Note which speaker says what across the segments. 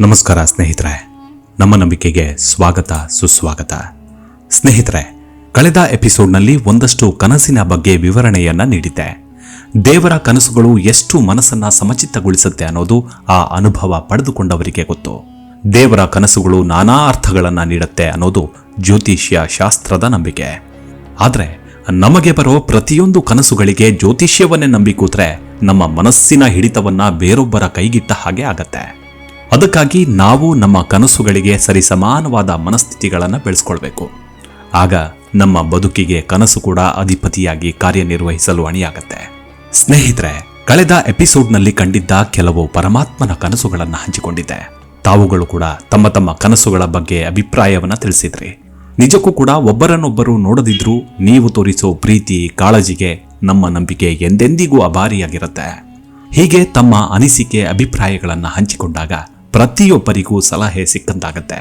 Speaker 1: ನಮಸ್ಕಾರ ಸ್ನೇಹಿತರೆ. ನಮ್ಮ ನಂಬಿಕೆಗೆ ಸ್ವಾಗತ, ಸುಸ್ವಾಗತ. ಸ್ನೇಹಿತರೆ, ಕಳೆದ ಎಪಿಸೋಡ್ನಲ್ಲಿ ಒಂದಷ್ಟು ಕನಸಿನ ಬಗ್ಗೆ ವಿವರಣೆಯನ್ನ ನೀಡಿದ್ದೆ. ದೇವರ ಕನಸುಗಳು ಎಷ್ಟು ಮನಸ್ಸನ್ನ ಸಮಚಿತ್ತಗೊಳಿಸುತ್ತೆ ಅನ್ನೋದು ಆ ಅನುಭವ ಪಡೆದುಕೊಂಡವರಿಗೆ ಗೊತ್ತು. ದೇವರ ಕನಸುಗಳು ನಾನಾ ಅರ್ಥಗಳನ್ನು ನೀಡುತ್ತೆ ಅನ್ನೋದು ಜ್ಯೋತಿಷ್ಯ ಶಾಸ್ತ್ರದ ನಂಬಿಕೆ. ಆದರೆ, ನಮಗೆ ಬರೋ ಪ್ರತಿಯೊಂದು ಕನಸುಗಳಿಗೆ ಜ್ಯೋತಿಷ್ಯವನ್ನೇ ನಂಬಿಕೂತ್ರೆ ನಮ್ಮ ಮನಸ್ಸಿನ ಹಿಡಿತವನ್ನ ಬೇರೊಬ್ಬರ ಕೈಗಿಟ್ಟ ಹಾಗೆ ಆಗತ್ತೆ. ಅದಕ್ಕಾಗಿ ನಾವು ನಮ್ಮ ಕನಸುಗಳಿಗೆ ಸರಿಸಮಾನವಾದ ಮನಸ್ಥಿತಿಗಳನ್ನು ಬೆಳೆಸ್ಕೊಳ್ಬೇಕು. ಆಗ ನಮ್ಮ ಬದುಕಿಗೆ ಕನಸು ಕೂಡ ಅಧಿಪತಿಯಾಗಿ ಕಾರ್ಯನಿರ್ವಹಿಸಲು ಅಣಿಯಾಗತ್ತೆ. ಸ್ನೇಹಿತರೆ, ಕಳೆದ ಎಪಿಸೋಡ್ನಲ್ಲಿ ಕಂಡಿದ್ದ ಕೆಲವು ಪರಮಾತ್ಮನ ಕನಸುಗಳನ್ನು ಹಂಚಿಕೊಂಡಿದ್ದೆ. ತಾವುಗಳು ಕೂಡ ತಮ್ಮ ತಮ್ಮ ಕನಸುಗಳ ಬಗ್ಗೆ ಅಭಿಪ್ರಾಯವನ್ನ ತಿಳಿಸಿದ್ರಿ. ನಿಜಕ್ಕೂ ಕೂಡ ಒಬ್ಬರನ್ನೊಬ್ಬರು ನೋಡದಿದ್ರೂ ನೀವು ತೋರಿಸೋ ಪ್ರೀತಿ, ಕಾಳಜಿಗೆ ನಮ್ಮ ನಂಬಿಕೆ ಎಂದೆಂದಿಗೂ ಅಭಾರಿಯಾಗಿರುತ್ತೆ ಹೀಗೆ ತಮ್ಮ ಅನಿಸಿಕೆ, ಅಭಿಪ್ರಾಯಗಳನ್ನು ಹಂಚಿಕೊಂಡಾಗ ಪ್ರತಿಯೊಬ್ಬರಿಗೂ ಸಲಹೆ ಸಿಕ್ಕಂತಾಗತ್ತೆ.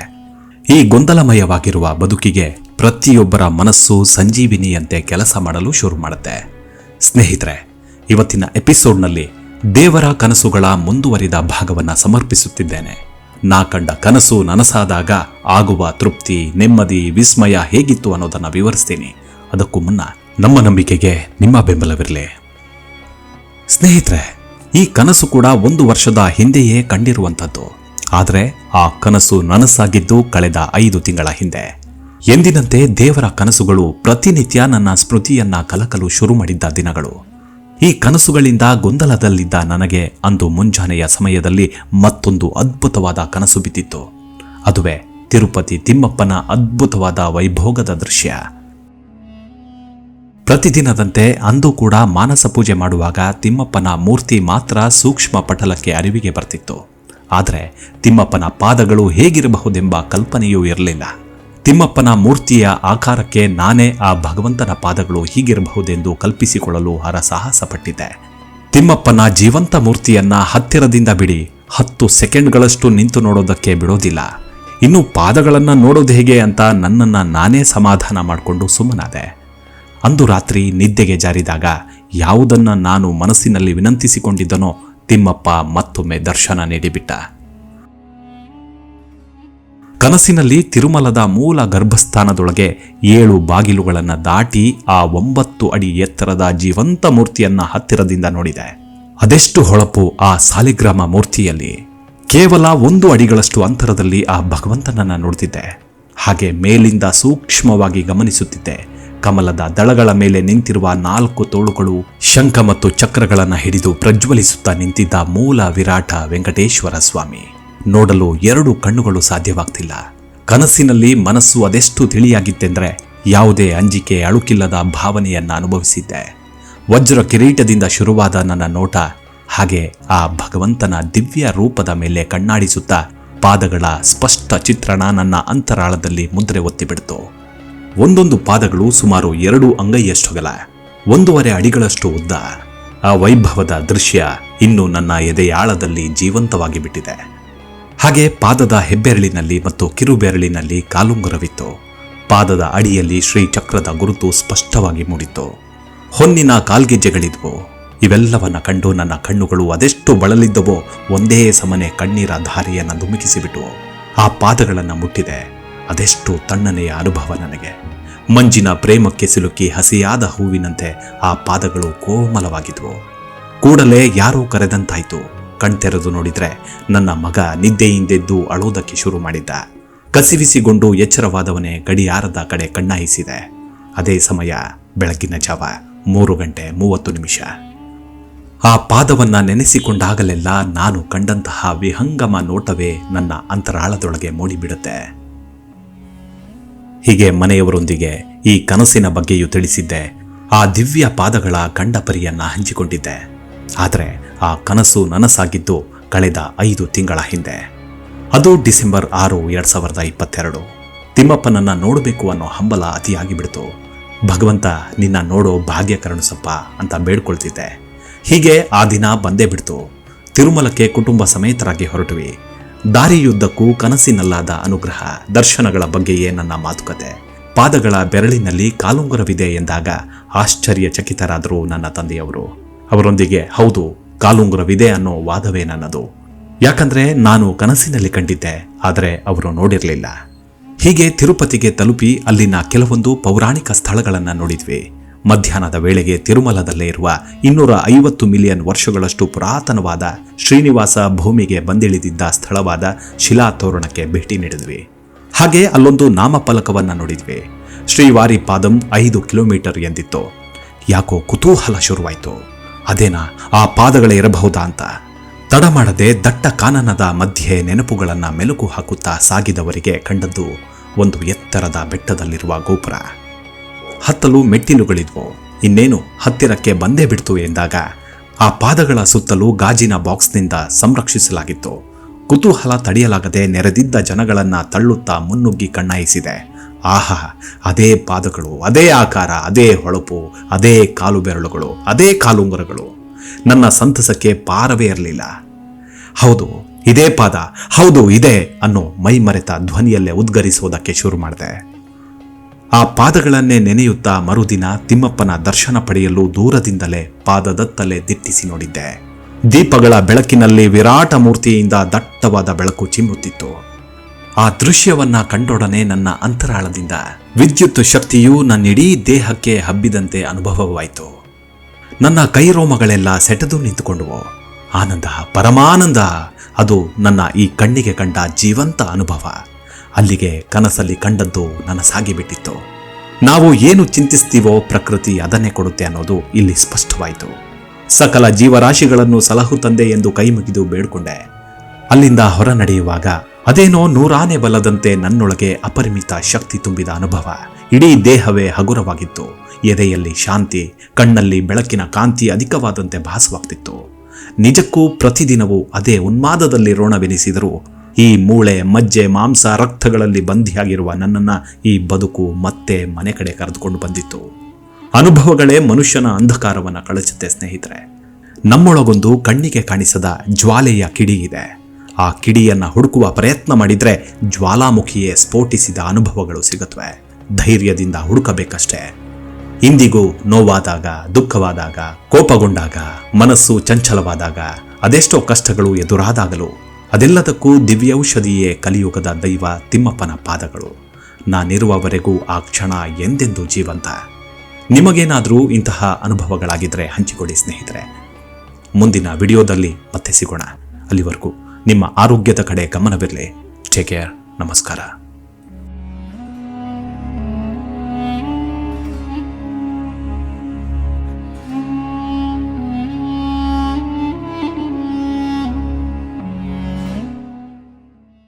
Speaker 1: ಈ ಗೊಂದಲಮಯವಾಗಿರುವ ಬದುಕಿಗೆ ಪ್ರತಿಯೊಬ್ಬರ ಮನಸ್ಸು ಸಂಜೀವಿನಿಯಂತೆ ಕೆಲಸ ಮಾಡಲು ಶುರು ಮಾಡುತ್ತೆ. ಸ್ನೇಹಿತರೆ, ಇವತ್ತಿನ ಎಪಿಸೋಡ್ನಲ್ಲಿ ದೇವರ ಕನಸುಗಳ ಮುಂದುವರಿದ ಭಾಗವನ್ನ ಸಮರ್ಪಿಸುತ್ತಿದ್ದೇನೆ. ನಾ ಕಂಡ ಕನಸು ನನಸಾದಾಗ ಆಗುವ ತೃಪ್ತಿ, ನೆಮ್ಮದಿ, ವಿಸ್ಮಯ ಹೇಗಿತ್ತು ಅನ್ನೋದನ್ನು ವಿವರಿಸ್ತೀನಿ. ಅದಕ್ಕೂ ಮುನ್ನ ನಮ್ಮ ನಂಬಿಕೆಗೆ ನಿಮ್ಮ ಬೆಂಬಲವಿರಲಿ. ಸ್ನೇಹಿತರೆ, ಈ ಕನಸು ಕೂಡ ಒಂದು ವರ್ಷದ ಹಿಂದೆಯೇ ಕಂಡಿರುವಂಥದ್ದು. ಆದರೆ ಆ ಕನಸು ನನಸಾಗಿದ್ದು ಕಳೆದ ಐದು ತಿಂಗಳ ಹಿಂದೆ. ಎಂದಿನಂತೆ ದೇವರ ಕನಸುಗಳು ಪ್ರತಿನಿತ್ಯ ನನ್ನ ಸ್ಮೃತಿಯನ್ನ ಕಲಕಲು ಶುರು ಮಾಡಿದ್ದ ದಿನಗಳು. ಈ ಕನಸುಗಳಿಂದ ಗೊಂದಲದಲ್ಲಿದ್ದ ನನಗೆ ಅಂದು ಮುಂಜಾನೆಯ ಸಮಯದಲ್ಲಿ ಮತ್ತೊಂದು ಅದ್ಭುತವಾದ ಕನಸು ಬಿದ್ದಿತ್ತು. ಅದುವೇ ತಿರುಪತಿ ತಿಮ್ಮಪ್ಪನ ಅದ್ಭುತವಾದ ವೈಭೋಗದ ದೃಶ್ಯ. ಪ್ರತಿದಿನದಂತೆ ಅಂದು ಕೂಡ ಮಾನಸ ಪೂಜೆ ಮಾಡುವಾಗ ತಿಮ್ಮಪ್ಪನ ಮೂರ್ತಿ ಮಾತ್ರ ಸೂಕ್ಷ್ಮ ಪಟಲಕ್ಕೆ ಅರಿವಿಗೆ ಬರ್ತಿತ್ತು. ಆದರೆ ತಿಮ್ಮಪ್ಪನ ಪಾದಗಳು ಹೇಗಿರಬಹುದೆಂಬ ಕಲ್ಪನೆಯೂ ಇರಲಿಲ್ಲ. ತಿಮ್ಮಪ್ಪನ ಮೂರ್ತಿಯ ಆಕಾರಕ್ಕೆ ನಾನೇ ಆ ಭಗವಂತನ ಪಾದಗಳು ಹೀಗಿರಬಹುದೆಂದು ಕಲ್ಪಿಸಿಕೊಳ್ಳಲು ಹರಸಾಹಸ ಪಟ್ಟಿದ್ದೆ ತಿಮ್ಮಪ್ಪನ ಜೀವಂತ ಮೂರ್ತಿಯನ್ನ ಹತ್ತಿರದಿಂದ ಬಿಡಿ, ಹತ್ತು ಸೆಕೆಂಡ್ಗಳಷ್ಟು ನಿಂತು ನೋಡೋದಕ್ಕೆ ಬಿಡೋದಿಲ್ಲ. ಇನ್ನು ಪಾದಗಳನ್ನ ನೋಡೋದು ಹೇಗೆ ಅಂತ ನನ್ನನ್ನ ನಾನೇ ಸಮಾಧಾನ ಮಾಡಿಕೊಂಡು ಸುಮ್ಮನಾದೆ. ಅಂದು ರಾತ್ರಿ ನಿದ್ದೆಗೆ ಜಾರಿದಾಗ ಯಾವುದನ್ನ ನಾನು ಮನಸ್ಸಿನಲ್ಲಿ ವಿನಂತಿಸಿಕೊಂಡಿದ್ದನೋ ತಿಮ್ಮಪ್ಪ ಮತ್ತೊಮ್ಮೆ ದರ್ಶನ ನೀಡಿಬಿಟ್ಟ. ಕನಸಿನಲ್ಲಿ ತಿರುಮಲದ ಮೂಲ ಗರ್ಭಸ್ಥಾನದೊಳಗೆ ಏಳು ಬಾಗಿಲುಗಳನ್ನು ದಾಟಿ ಆ ಒಂಬತ್ತು ಅಡಿ ಎತ್ತರದ ಜೀವಂತ ಮೂರ್ತಿಯನ್ನ ಹತ್ತಿರದಿಂದ ನೋಡಿದೆ. ಅದೆಷ್ಟು ಹೊಳಪು ಆ ಸಾಲಿಗ್ರಾಮ ಮೂರ್ತಿಯಲ್ಲಿ. ಕೇವಲ ಒಂದು ಅಡಿಗಳಷ್ಟು ಅಂತರದಲ್ಲಿ ಆ ಭಗವಂತನನ್ನ ನೋಡ್ತಿದ್ದೆ. ಹಾಗೆ ಮೇಲಿಂದ ಸೂಕ್ಷ್ಮವಾಗಿ ಗಮನಿಸುತ್ತಿದ್ದೆ. ಕಮಲದ ದಳಗಳ ಮೇಲೆ ನಿಂತಿರುವ ನಾಲ್ಕು ತೋಳುಗಳು ಶಂಖ ಮತ್ತು ಚಕ್ರಗಳನ್ನು ಹಿಡಿದು ಪ್ರಜ್ವಲಿಸುತ್ತಾ ನಿಂತಿದ್ದ ಮೂಲ ವಿರಾಟ ವೆಂಕಟೇಶ್ವರ ಸ್ವಾಮಿ. ನೋಡಲು ಎರಡು ಕಣ್ಣುಗಳು ಸಾಧ್ಯವಾಗ್ತಿಲ್ಲ. ಕನಸಿನಲ್ಲಿ ಮನಸ್ಸು ಅದೆಷ್ಟು ತಿಳಿಯಾಗಿತ್ತೆಂದ್ರೆ ಯಾವುದೇ ಅಂಜಿಕೆ ಅಳುಕಿಲ್ಲದ ಭಾವನೆಯನ್ನ ಅನುಭವಿಸಿದ್ದೆ. ವಜ್ರ ಕಿರೀಟದಿಂದ ಶುರುವಾದ ನನ್ನ ನೋಟ ಹಾಗೆ ಆ ಭಗವಂತನ ದಿವ್ಯ ರೂಪದ ಮೇಲೆ ಕಣ್ಣಾಡಿಸುತ್ತಾ ಪಾದಗಳ ಸ್ಪಷ್ಟ ಚಿತ್ರಣ ನನ್ನ ಅಂತರಾಳದಲ್ಲಿ ಮುದ್ರೆ ಒತ್ತಿಬಿಡ್ತು. ಒಂದೊಂದು ಪಾದಗಳು ಸುಮಾರು ಎರಡು ಅಂಗೈಯಷ್ಟುಗಲ, ಒಂದೂವರೆ ಅಡಿಗಳಷ್ಟು ಉದ್ದ. ಆ ವೈಭವದ ದೃಶ್ಯ ಇನ್ನು ನನ್ನ ಎದೆಯಾಳದಲ್ಲಿ ಜೀವಂತವಾಗಿ ಬಿಟ್ಟಿದೆ ಹಾಗೆ ಪಾದದ ಹೆಬ್ಬೆರಳಿನಲ್ಲಿ ಮತ್ತು ಕಿರುಬೆರಳಿನಲ್ಲಿ ಕಾಲುಂಗುರವಿತ್ತು. ಪಾದದ ಅಡಿಯಲ್ಲಿ ಶ್ರೀ ಚಕ್ರದ ಗುರುತು ಸ್ಪಷ್ಟವಾಗಿ ಮೂಡಿತ್ತು. ಹೊನ್ನಿನ ಕಾಲ್ಗೆಜ್ಜೆಗಳಿದ್ವು. ಇವೆಲ್ಲವನ್ನ ಕಂಡು ನನ್ನ ಕಣ್ಣುಗಳು ಅದೆಷ್ಟು ಬಳಲಿದ್ದವೋ ಒಂದೇ ಸಮನೆ ಕಣ್ಣೀರ ಧಾರೆಯನ್ನು ಧುಮುಕಿಸಿಬಿಟ್ಟು ಆ ಪಾದಗಳನ್ನು ಮುಟ್ಟಿದೆ. ಅದೆಷ್ಟು ತಣ್ಣನೆಯ ಅನುಭವ ನನಗೆ. ಮಂಜಿನ ಪ್ರೇಮಕ್ಕೆ ಸಿಲುಕಿ ಹಸಿಯಾದ ಹೂವಿನಂತೆ ಆ ಪಾದಗಳು ಕೋಮಲವಾಗಿದ್ವು. ಕೂಡಲೇ ಯಾರೋ ಕರೆದಂತಾಯ್ತು. ಕಣ್ತೆರೆದು ನೋಡಿದ್ರೆ ನನ್ನ ಮಗ ನಿದ್ದೆಯಿಂದೆದ್ದು ಅಳೋದಕ್ಕೆ ಶುರು ಮಾಡಿದ್ದ. ಕಸಿವಿಸಿಗೊಂಡು ಎಚ್ಚರವಾದವನೇ ಗಡಿಯಾರದ ಕಡೆ ಕಣ್ಣಾಯಿಸಿದೆ. ಅದೇ ಸಮಯ ಬೆಳಗಿನ ಜಾವ ಮೂರು ಗಂಟೆ ಮೂವತ್ತು ನಿಮಿಷ. ಆ ಪಾದವನ್ನು ನೆನೆಸಿಕೊಂಡಾಗಲೆಲ್ಲ ನಾನು ಕಂಡಂತಹ ವಿಹಂಗಮ ನೋಟವೇ ನನ್ನ ಅಂತರಾಳದೊಳಗೆ ಮೂಡಿಬಿಡುತ್ತೆ. ಹೀಗೆ ಮನೆಯವರೊಂದಿಗೆ ಈ ಕನಸಿನ ಬಗ್ಗೆಯೂ ತಿಳಿಸಿದ್ದೆ. ಆ ದಿವ್ಯ ಪಾದಗಳ ಕಂಡಪರಿಯನ್ನ ಹಂಚಿಕೊಂಡಿದ್ದೆ. ಆದರೆ ಆ ಕನಸು ನನಸಾಗಿದ್ದು ಕಳೆದ ಐದು ತಿಂಗಳ ಹಿಂದೆ. ಅದು ಡಿಸೆಂಬರ್ ಆರು, ಎರಡ್ ಸಾವಿರದ ಇಪ್ಪತ್ತೆರಡು. ತಿಮ್ಮಪ್ಪನನ್ನ ನೋಡಬೇಕು ಅನ್ನೋ ಹಂಬಲ ಅತಿಯಾಗಿ ಬಿಡ್ತು ಭಗವಂತ, ನಿನ್ನ ನೋಡೋ ಭಾಗ್ಯ ಕರುಣಿಸಪ್ಪ ಅಂತ ಬೇಡ್ಕೊಳ್ತಿದ್ದೆ. ಹೀಗೆ ಆ ದಿನ ಬಂದೇ ಬಿಡ್ತು. ತಿರುಮಲಕ್ಕೆ ಕುಟುಂಬ ಸಮೇತರಾಗಿ ಹೊರಟುವಿ. ದಾರಿಯುದ್ದಕ್ಕೂ ಕನಸಿನಲ್ಲಾದ ಅನುಗ್ರಹ. ದರ್ಶನಗಳ ಬಗ್ಗೆಯೇ ನನ್ನ ಮಾತುಕತೆ. ಪಾದಗಳ ಬೆರಳಿನಲ್ಲಿ ಕಾಲುಂಗುರವಿದೆ ಎಂದಾಗ ಆಶ್ಚರ್ಯಚಕಿತರಾದರು ನನ್ನ ತಂದೆಯವರು. ಅವರೊಂದಿಗೆ, ಹೌದು, ಕಾಲುಂಗುರವಿದೆ ಅನ್ನೋ ವಾದವೇ ನನ್ನದು. ಯಾಕಂದ್ರೆ ನಾನು ಕನಸಿನಲ್ಲಿ ಕಂಡಿದ್ದೆ, ಆದರೆ ಅವರು ನೋಡಿರಲಿಲ್ಲ. ಹೀಗೆ ತಿರುಪತಿಗೆ ತಲುಪಿ ಅಲ್ಲಿನ ಕೆಲವೊಂದು ಪೌರಾಣಿಕ ಸ್ಥಳಗಳನ್ನು ನೋಡಿದ್ವಿ. ಮಧ್ಯಾಹ್ನದ ವೇಳೆಗೆ ತಿರುಮಲದಲ್ಲೇ ಇರುವ ಇನ್ನೂರ ಐವತ್ತು ಮಿಲಿಯನ್ ವರ್ಷಗಳಷ್ಟು ಪುರಾತನವಾದ ಶ್ರೀನಿವಾಸ ಭೂಮಿಗೆ ಬಂದಿಳಿದಿದ್ದ ಸ್ಥಳವಾದ ಶಿಲಾತೋರಣಕ್ಕೆ ಭೇಟಿ ನೀಡಿದ್ವಿ. ಹಾಗೆ ಅಲ್ಲೊಂದು ನಾಮಫಲಕವನ್ನು ನೋಡಿದ್ವಿ. ಶ್ರೀವಾರಿ ಪಾದಂ ಐದು ಕಿಲೋಮೀಟರ್ ಎಂದಿತ್ತು. ಯಾಕೋ ಕುತೂಹಲ ಶುರುವಾಯಿತು. ಅದೇನಾ, ಆ ಪಾದಗಳೇ ಇರಬಹುದಾ ಅಂತ. ತಡ ಮಾಡದೆ ದಟ್ಟ ಕಾನನದ ಮಧ್ಯೆ ನೆನಪುಗಳನ್ನು ಮೆಲುಕು ಹಾಕುತ್ತಾ ಸಾಗಿದವರಿಗೆ ಕಂಡದ್ದು ಒಂದು ಎತ್ತರದ ಬೆಟ್ಟದಲ್ಲಿರುವ ಗೋಪುರ. ಹತ್ತಲು ಮೆಟ್ಟಿಲುಗಳಿದ್ವು. ಇನ್ನೇನು ಹತ್ತಿರಕ್ಕೆ ಬಂದೇ ಬಿಡ್ತು ಎಂದಾಗ ಆ ಪಾದಗಳ ಸುತ್ತಲೂ ಗಾಜಿನ ಬಾಕ್ಸ್ನಿಂದ ಸಂರಕ್ಷಿಸಲಾಗಿತ್ತು. ಕುತೂಹಲ ತಡೆಯಲಾಗದೆ ನೆರೆದಿದ್ದ ಜನಗಳನ್ನ ತಳ್ಳುತ್ತಾ ಮುನ್ನುಗ್ಗಿ ಕಣ್ಣಾಯಿಸಿದೆ. ಆಹಾ, ಅದೇ ಪಾದಗಳು, ಅದೇ ಆಕಾರ, ಅದೇ ಹೊಳಪು, ಅದೇ ಕಾಲು ಬೆರಳುಗಳು ಅದೇ ಕಾಲುಂಗುರಗಳು. ನನ್ನ ಸಂತಸಕ್ಕೆ ಪಾರವೇ ಇರಲಿಲ್ಲ. ಹೌದು, ಇದೇ ಪಾದ, ಹೌದು, ಇದೆ ಅನ್ನೋ ಮೈ ಮರೆತ ಧ್ವನಿಯಲ್ಲೇ ಉದ್ಗರಿಸುವುದಕ್ಕೆ ಶುರು ಮಾಡಿದೆ. ಆ ಪಾದಗಳನ್ನೇ ನೆನೆಯುತ್ತಾ ಮರುದಿನ ತಿಮ್ಮಪ್ಪನ ದರ್ಶನ ಪಡೆಯಲು ದೂರದಿಂದಲೇ ಪಾದದತ್ತಲೇ ದಿಟ್ಟಿಸಿ ನೋಡಿದ್ದೆ. ದೀಪಗಳ ಬೆಳಕಿನಲ್ಲಿ ವಿರಾಟ ಮೂರ್ತಿಯಿಂದ ದಟ್ಟವಾದ ಬೆಳಕು ಚಿಮ್ಮುತ್ತಿತ್ತು. ಆ ದೃಶ್ಯವನ್ನ ಕಂಡೊಡನೆ ನನ್ನ ಅಂತರಾಳದಿಂದ ವಿದ್ಯುತ್ ಶಕ್ತಿಯು ನನ್ನಿಡೀ ದೇಹಕ್ಕೆ ಹಬ್ಬಿದಂತೆ ಅನುಭವವಾಯಿತು. ನನ್ನ ಕೈರೋಮಗಳೆಲ್ಲ ಸೆಟೆದು ನಿಂತುಕೊಂಡುವು. ಆನಂದ, ಪರಮಾನಂದ! ಅದು ನನ್ನ ಈ ಕಣ್ಣಿಗೆ ಕಂಡ ಜೀವಂತ ಅನುಭವ. ಅಲ್ಲಿಗೆ ಕನಸಲ್ಲಿ ಕಂಡದ್ದು ನನಸಾಗಿಬಿಟ್ಟಿತ್ತು ನಾವು ಏನು ಚಿಂತಿಸ್ತೀವೋ ಪ್ರಕೃತಿ ಅದನ್ನೇ ಕೊಡುತ್ತೆ ಅನ್ನೋದು ಇಲ್ಲಿ ಸ್ಪಷ್ಟವಾಯಿತು. ಸಕಲ ಜೀವರಾಶಿಗಳನ್ನು ಸಲಹು ತಂದೆ ಎಂದು ಕೈಮುಗಿದು ಬೇಡ್ಕೊಂಡೆ. ಅಲ್ಲಿಂದ ಹೊರ ನಡೆಯುವಾಗ ಅದೇನೋ ನೂರಾನೆ ಬಲದಂತೆ ನನ್ನೊಳಗೆ ಅಪರಿಮಿತ ಶಕ್ತಿ ತುಂಬಿದ ಅನುಭವ. ಇಡೀ ದೇಹವೇ ಹಗುರವಾಗಿತ್ತು. ಎದೆಯಲ್ಲಿ ಶಾಂತಿ, ಕಣ್ಣಲ್ಲಿ ಬೆಳಕಿನ ಕಾಂತಿ ಅಧಿಕವಾದಂತೆ ಭಾಸವಾಗ್ತಿತ್ತು. ನಿಜಕ್ಕೂ ಪ್ರತಿದಿನವೂ ಅದೇ ಉನ್ಮಾದದಲ್ಲಿ ರೋಣವೆನಿಸಿದರೂ ಈ ಮೂಳೆ, ಮಜ್ಜೆ, ಮಾಂಸ, ರಕ್ತಗಳಲ್ಲಿ ಬಂಧಿಯಾಗಿರುವ ನನ್ನನ್ನ ಈ ಬದುಕು ಮತ್ತೆ ಮನೆ ಕಡೆ ಕರೆದುಕೊಂಡು ಬಂದಿತ್ತು. ಅನುಭವಗಳೇ ಮನುಷ್ಯನ ಅಂಧಕಾರವನ್ನು ಕಳಚುತ್ತೆ ಸ್ನೇಹಿತರೆ. ನಮ್ಮೊಳಗೊಂದು ಕಣ್ಣಿಗೆ ಕಾಣಿಸದ ಜ್ವಾಲೆಯ ಕಿಡಿ ಇದೆ. ಆ ಕಿಡಿಯನ್ನ ಹುಡುಕುವ ಪ್ರಯತ್ನ ಮಾಡಿದ್ರೆ ಜ್ವಾಲಾಮುಖಿಯೇ ಸ್ಫೋಟಿಸಿದ ಅನುಭವಗಳು ಸಿಗುತ್ತವೆ ಧೈರ್ಯದಿಂದ ಹುಡುಕಬೇಕಷ್ಟೇ. ಇಂದಿಗೂ ನೋವಾದಾಗ, ದುಃಖವಾದಾಗ, ಕೋಪಗೊಂಡಾಗ, ಮನಸ್ಸು ಚಂಚಲವಾದಾಗ, ಅದೆಷ್ಟೋ ಕಷ್ಟಗಳು ಎದುರಾದಾಗಲೂ ಅದೆಲ್ಲದಕ್ಕೂ ದಿವ್ಯೌಷಧಿಯೇ ಕಲಿಯುಗದ ದೈವ ತಿಮ್ಮಪ್ಪನ ಪಾದಗಳು. ನಾನಿರುವವರೆಗೂ ಆ ಕ್ಷಣ ಎಂದೆಂದೂ ಜೀವಂತ. ನಿಮಗೇನಾದರೂ ಇಂತಹ ಅನುಭವಗಳಾಗಿದ್ದರೆ ಹಂಚಿಕೊಳ್ಳಿ ಸ್ನೇಹಿತರೆ. ಮುಂದಿನ ವಿಡಿಯೋದಲ್ಲಿ ಮತ್ತೆ ಸಿಗೋಣ ಅಲ್ಲಿವರೆಗೂ ನಿಮ್ಮ ಆರೋಗ್ಯದ ಕಡೆ ಗಮನವಿರಲಿ. ಟೇಕ್ ಕೇರ್ ನಮಸ್ಕಾರ.